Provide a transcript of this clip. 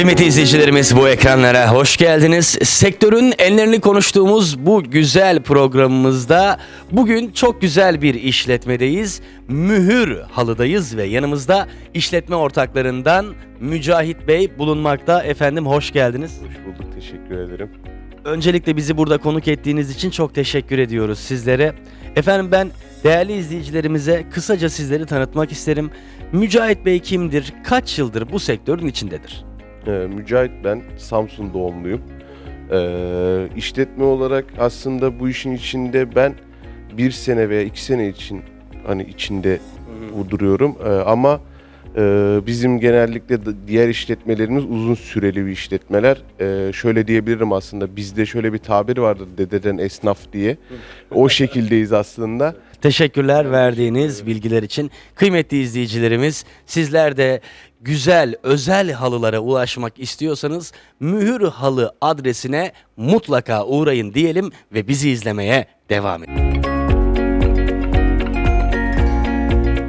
Kıymetli izleyicilerimiz bu ekranlara hoş geldiniz. Sektörün enlerini konuştuğumuz bu güzel programımızda bugün çok güzel bir işletmedeyiz. Mühür halıdayız ve yanımızda işletme ortaklarından Mücahit Bey bulunmakta. Efendim hoş geldiniz. Hoş bulduk, teşekkür ederim. Öncelikle bizi burada konuk ettiğiniz için çok teşekkür ediyoruz sizlere. Efendim ben değerli izleyicilerimize kısaca sizleri tanıtmak isterim. Mücahit Bey kimdir? Kaç yıldır bu sektörün içindedir? Ee, Mücahit ben, Samsun doğumluyum. Ee, işletme olarak aslında bu işin içinde ben bir sene veya iki sene için hani içinde duruyorum. Ee, ama e, bizim genellikle diğer işletmelerimiz uzun süreli bir işletmeler. Ee, şöyle diyebilirim aslında bizde şöyle bir tabir vardır dededen esnaf diye. O şekildeyiz aslında. Teşekkürler verdiğiniz bilgiler için. Kıymetli izleyicilerimiz sizler de güzel özel halılara ulaşmak istiyorsanız Mühür Halı adresine mutlaka uğrayın diyelim ve bizi izlemeye devam edin.